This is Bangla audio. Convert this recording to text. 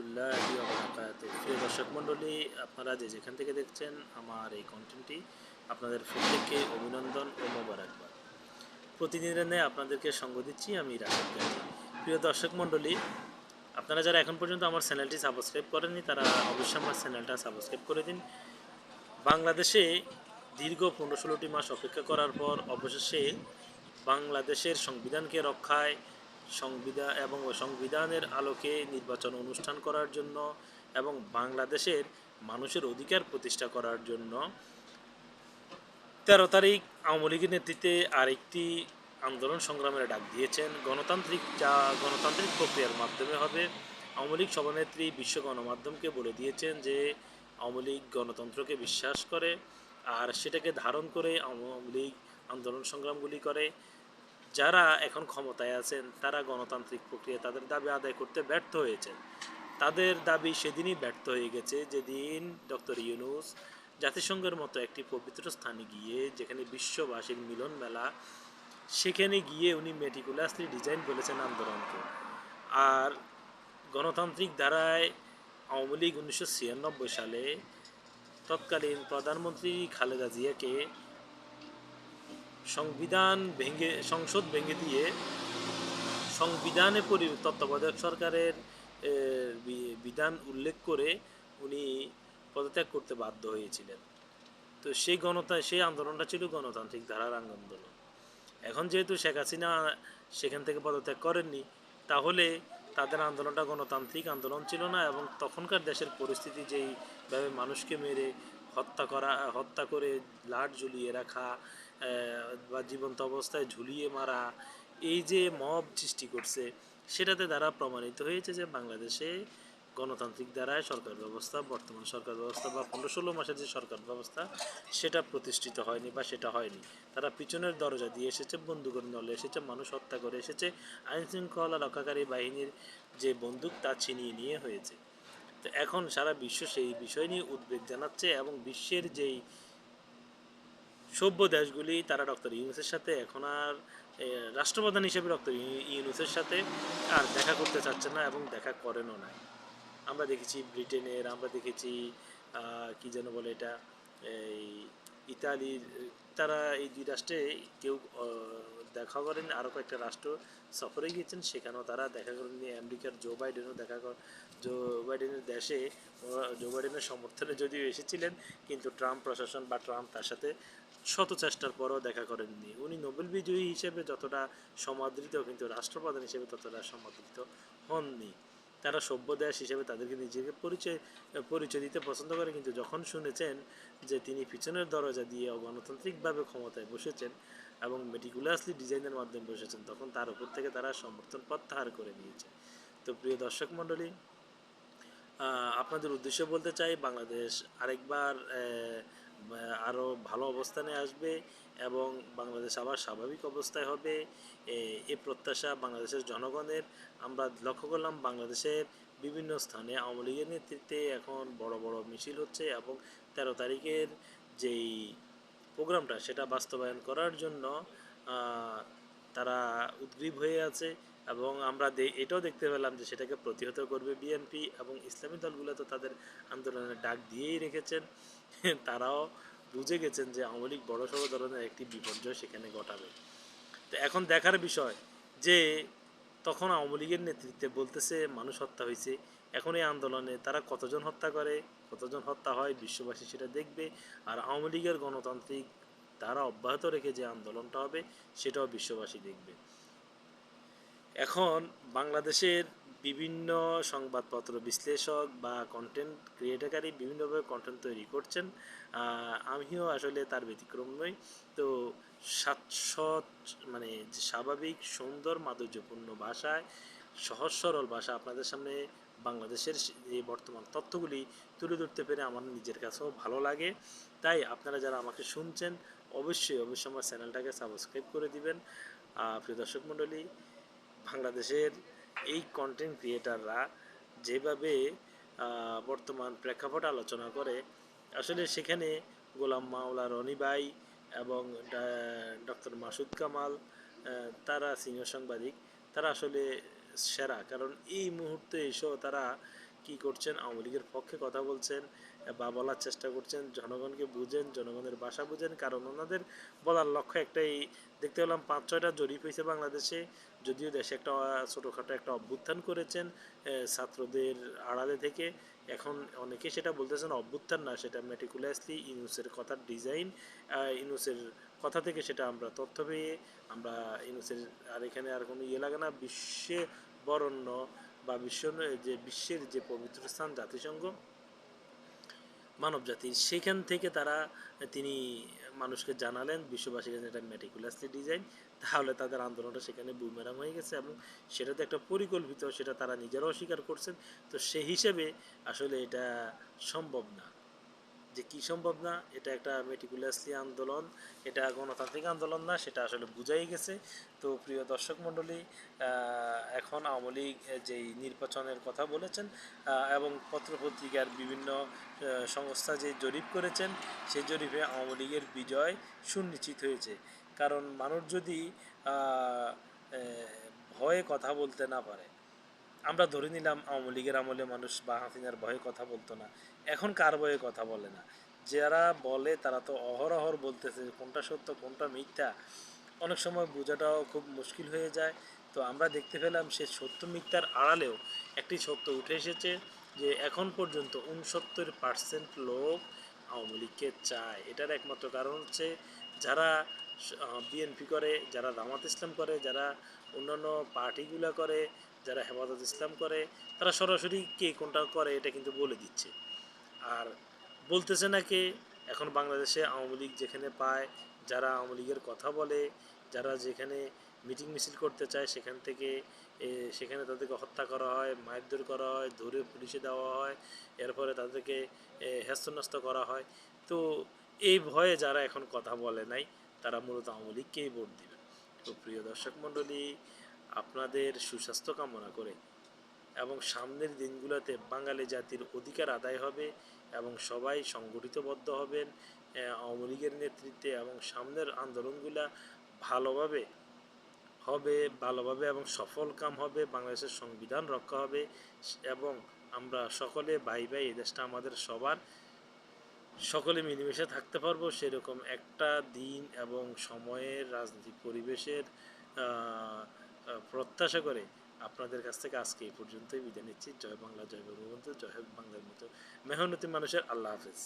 রহমতুল্লাহ প্রিয় দর্শক মণ্ডলী, আপনারা যে যেখান থেকে দেখছেন আমার এই কন্টেন্টটি আপনাদের প্রত্যেককে অভিনন্দন ও মোবারকবাদ। প্রতিদিনে আপনাদেরকে সঙ্গ দিচ্ছি আমি রাজব গাজী। প্রিয় দর্শক মণ্ডলী, আপনারা যারা এখন পর্যন্ত আমার চ্যানেলটি সাবস্ক্রাইব করেননি, তারা অবশ্যই আমার চ্যানেলটা সাবস্ক্রাইব করে দিন। বাংলাদেশে দীর্ঘ পনেরো ষোলোটি মাস অপেক্ষা করার পর অবশেষে বাংলাদেশের সংবিধানকে রক্ষায় সংবিধান এবং সংবিধানের আলোকে নির্বাচন অনুষ্ঠান করার জন্য এবং বাংলাদেশের মানুষের অধিকার প্রতিষ্ঠা করার জন্য। তেরো তারিখ আওয়ামী লীগের নেতৃত্বে আরেকটি আন্দোলন সংগ্রামের ডাক দিয়েছেন। গণতান্ত্রিক যা গণতান্ত্রিক প্রক্রিয়ার মাধ্যমে হবে। আওয়ামী লীগ সভানেত্রী বিশ্ব গণমাধ্যমকে বলে দিয়েছেন যে আওয়ামী লীগ গণতন্ত্রকে বিশ্বাস করে আর সেটাকে ধারণ করে আওয়ামী লীগ আন্দোলন সংগ্রামগুলি করে। যারা এখন ক্ষমতায় আছেন, তারা গণতান্ত্রিক প্রক্রিয়া তাদের দাবি আদায় করতে ব্যর্থ হয়েছেন। তাদের দাবি সেদিনই ব্যর্থ হয়ে গেছে যেদিন ডক্টর ইউনুস জাতিসংঘের মতো একটি পবিত্র স্থানে গিয়ে, যেখানে বিশ্ববাসীর মিলন মেলা, সেখানে গিয়ে উনি মেটিকুলাসলি ডিজাইন বলেছেন আন্দোলনকে। আর গণতান্ত্রিক ধারায় আওয়ামী লীগ উনিশশো ছিয়ানব্বই সালে তৎকালীন প্রধানমন্ত্রী খালেদা জিয়াকে সংবিধান ভেঙে, সংসদ ভেঙে দিয়ে সংবিধানে পরি, তত্ত্বাবধায়ক সরকারের বিধান উল্লেখ করে উনি পদত্যাগ করতে বাধ্য হয়েছিলেন। তো সেই গণতা, সেই আন্দোলনটা ছিল গণতান্ত্রিক ধারার আন্দোলন। এখন যেহেতু শেখ হাসিনা সেখান থেকে পদত্যাগ করেননি, তাহলে তাদের আন্দোলনটা গণতান্ত্রিক আন্দোলন ছিল না এবং তখনকার দেশের পরিস্থিতি যেইভাবে মানুষকে মেরে হত্যা করা, হত্যা করে লাট ঝুলিয়ে রাখা বা জীবন্ত অবস্থায় ঝুলিয়ে মারা, এই যে মব সৃষ্টি করছে, সেটাতে দ্বারা প্রমাণিত হয়েছে যে বাংলাদেশে গণতান্ত্রিক দ্বারায় সরকার ব্যবস্থা, বর্তমান সরকার ব্যবস্থা বা পনেরো ষোলো মাসের যে সরকার ব্যবস্থা, সেটা প্রতিষ্ঠিত হয়নি বা সেটা হয়নি। তারা পিছনের দরজা দিয়ে এসেছে, বন্দুকের নলে এসেছে, মানুষ হত্যা করে এসেছে আইন শৃঙ্খলা রক্ষাকারী বাহিনীর যে বন্দুক, তা ছিনিয়ে নিয়ে হয়েছে। তো এখন সারা বিশ্ব সেই বিষয় নিয়ে উদ্বেগ জানাচ্ছে এবং বিশ্বের যেই সভ্য দেশগুলি, তারা ডক্টর ইউনুসের সাথে, এখন আর রাষ্ট্রপ্রধান হিসেবে ডক্টর ইউনুসের সাথে আর দেখা করতে চাচ্ছে না এবং দেখা করেনও না। আমরা দেখেছি ব্রিটেনের, আমরা দেখেছি কি যেন বলে এটা, এই ইতালির, তারা এই দুই রাষ্ট্রে কেউ দেখা করেন আরও কয়েকটা রাষ্ট্র সফরে গিয়েছেন, সেখানেও তারা দেখা করেননি আমেরিকার জো বাইডেনও দেখা জো বাইডেনের দেশে জো বাইডেনের সমর্থনে যদিও এসেছিলেন, কিন্তু ট্রাম্প প্রশাসন বা ট্রাম্প তার সাথে শত চেষ্টার পরও দেখা করেননি। উনি নোবেল বিজয়ী হিসেবে যতটা সমাদৃত, কিন্তু রাষ্ট্রপ্রধান হিসেবে ততটা সমাদৃত হননি। তারা সভ্য দেশ হিসেবে তাদেরকে নিজেকে পরিচয় পরিচয় দিতে পছন্দ করে, কিন্তু যখন শুনেছেন যে তিনি পিছনের দরজা দিয়ে গণতান্ত্রিকভাবে ক্ষমতায় বসেছেন এবং মেটিকুলাসলি ডিজাইনের মাধ্যমে বসেছেন, তখন তার উপর থেকে তারা সমর্থন প্রত্যাহার করে নিয়েছে। তো প্রিয় দর্শক মণ্ডলী আপনাদের উদ্দেশ্য বলতে চাই, বাংলাদেশ আরেকবার আরও ভালো অবস্থানে আসবে এবং বাংলাদেশ আবার স্বাভাবিক অবস্থায় হবে। এ- প্রত্যাশা বাংলাদেশের জনগণের। আমরা লক্ষ্য করলাম বাংলাদেশের বিভিন্ন স্থানে আওয়ামী লীগের নেতৃত্বে এখন বড় বড় মিছিল হচ্ছে এবং তেরো তারিখের যেই প্রোগ্রামটা, সেটা বাস্তবায়ন করার জন্য তারা উদ্গ্রীব হয়ে আছে এবং আমরা এটাও দেখতে পেলাম যে সেটাকে প্রতিহত করবে বিএনপি এবং ইসলামী দলগুলো তো তাদের আন্দোলনের ডাক দিয়েই রেখেছেন। তারাও বুঝে গেছেন যে আওয়ামী লীগ বড় সড়ো ধরনের একটি বিপর্যয় সেখানে ঘটাবে। তো এখন দেখার বিষয় যে, তখন আওয়ামী লীগের নেতৃত্বে বলতেছে মানুষ হত্যা হয়েছে এখন এই আন্দোলনে তারা কতজন হত্যা করে, কতজন হত্যা হয়, বিশ্ববাসী সেটা দেখবে। আর আওয়ামী লীগের গণতান্ত্রিক তারা অব্যাহত রেখে যে আন্দোলনটা হবে, সেটাও বিশ্ববাসী দেখবে। এখন বাংলাদেশের বিভিন্ন সংবাদপত্র বিশ্লেষক বা কন্টেন্ট ক্রিয়েটারকারী বিভিন্নভাবে কন্টেন্ট তৈরি করছেন। আমিও আসলে তার ব্যতিক্রম নই। তো সাতশত মানে স্বাভাবিক, সুন্দর, মাধুর্যপূর্ণ ভাষায়, সহজ, সরল ভাষা আপনাদের সামনে বাংলাদেশের যে বর্তমান তথ্যগুলি তুলে ধরতে পেরে আমার নিজের কাছেও ভালো লাগে। তাই আপনারা যারা আমাকে শুনছেন, অবশ্যই অবশ্যই আমার চ্যানেলটাকে সাবস্ক্রাইব করে দিবেন। প্রিয় দর্শক মণ্ডলী, বাংলাদেশের এই কন্টেন্ট ক্রিয়েটাররা যেভাবে বর্তমান প্রেক্ষাপট আলোচনা করে, আসলে সেখানে গোলাম মাওলা রনি ভাই এবং ডক্টর মাসুদ কামাল তারা সিনিয়র সাংবাদিক, তারা আসলে সেরা। কারণ এই মুহূর্তে এসেও তারা কি করছেন? আওয়ামী লীগের পক্ষে কথা বলছেন, বা বলার চেষ্টা করছেন, জনগণকে বুঝেন, জনগণের ভাষা বুঝেন। কারণ ওনাদের বলার লক্ষ্য একটাই, দেখতে পেলাম পাঁচ, ছয়টা জরিপ হয়েছে বাংলাদেশে। যদিও দেশে একটা, ছোটোখাটো একটা অভ্যুত্থান করেছেন ছাত্রদের আড়ালে থেকে। এখন অনেকে সেটা বলতেছেন অভ্যুত্থান না, সেটা মেটিকুলাসলি ইনুসের কথার ডিজাইন ইনুসের কথা থেকে সেটা আমরা তথ্য পেয়ে, আমরা ইনুসের আর এখানে আর কোনো ইয়ে লাগে না, বিশ্বে বরণ্য বা বিশ্ব যে বিশ্বের যে পবিত্র স্থান জাতিসংঘ মানব জাতির সেখান থেকে তারা তিনি মানুষকে জানালেন, বিশ্ববাসীর কাছে এটা মেটিকুলাসলি ডিজাইন তাহলে তাদের আন্দোলনটা সেখানে বুমেরাম হয়ে গেছে এবং সেটা তো একটা পরিকল্পিত, সেটা তারা নিজেরাও স্বীকার করছেন, তো সেই হিসেবে আসলে এটা সম্ভব না। যে কি সম্ভব না, এটা একটা মেটিকুলাসলি আন্দোলন, এটা গণতান্ত্রিক আন্দোলন না, সেটা আসলে বুঝাই গেছে। তো প্রিয় দর্শক মণ্ডলী এখন আওয়ামী লীগ যেই নির্বাচনের কথা বলেছেন এবং পত্রপত্রিকার বিভিন্ন সংস্থা যে জরিপ করেছেন, সেই জরিপে আওয়ামী লীগের বিজয় সুনিশ্চিত হয়েছে। কারণ মানুষ যদি ভয়ে কথা বলতে না পারে আমরা ধরে নিলাম আওয়ামী লীগের আমলে মানুষ বা হাসিনার ভয়ে কথা বলতো না। এখন কার ভয়ে কথা বলে না? যারা বলে তারা তো অহরহর বলতেছে কোনটা সত্য, কোনটা মিথ্যা। অনেক সময় বোঝাটাও খুব মুশকিল হয়ে যায়। তো আমরা দেখতে পেলাম সে সত্য মিথ্যার আড়ালেও একটি সত্য উঠে এসেছে যে এখন পর্যন্ত উনসত্তর পার্সেন্ট লোক আওয়ামী লীগকে চায়। এটার একমাত্র কারণ হচ্ছে যারা বিএনপি করে, যারা জামাত ইসলাম করে, যারা অন্যান্য পার্টিগুলো করে যারা হেফাজত ইসলাম করে, তারা সরাসরি কে কোনটা করে এটা কিন্তু বলে দিচ্ছে। আর বলতেছে না কে, এখন বাংলাদেশে আওয়ামী লীগ যেখানে পায়, যারা আওয়ামী লীগের কথা বলে, যারা যেখানে মিটিং মিছিল করতে চায়, সেখান থেকে সেখানে তাদেরকে হত্যা করা হয়, মারধর করা হয়, ধরে পুলিশে দেওয়া হয়, এরপরে তাদেরকে হেস্তন্যস্ত করা হয়। তো এই ভয়ে যারা এখন কথা বলে নাই, তারা মূলত আওয়ামী লীগকেই ভোট দিবে। তো প্রিয় দর্শক মণ্ডলী আপনাদের সুস্বাস্থ্য কামনা করে এবং সামনের দিনগুলোতে বাঙালি জাতির অধিকার আদায় হবে এবং সবাই সংগঠিতবদ্ধ হবেন আওয়ামী লীগের নেতৃত্বে এবং সামনের আন্দোলনগুলা ভালোভাবে হবে, ভালোভাবে এবং সফল কাম হবে, বাংলাদেশের সংবিধান রক্ষা হবে এবং আমরা সকলে ভাই ভাই এই দেশটা আমাদের সবার সকলে মিলেমিশে থাকতে পারব সেরকম একটা দিন এবং সময়ের রাজনৈতিক পরিবেশের প্রত্যাশা করে আপনাদের কাছ থেকে আজকে এই পর্যন্তই বিদায় নিচ্ছি। জয় বাংলা, জয় বঙ্গবন্ধু জয় বাংলার মতো মেহনতি মানুষের আল্লাহ হাফেজ।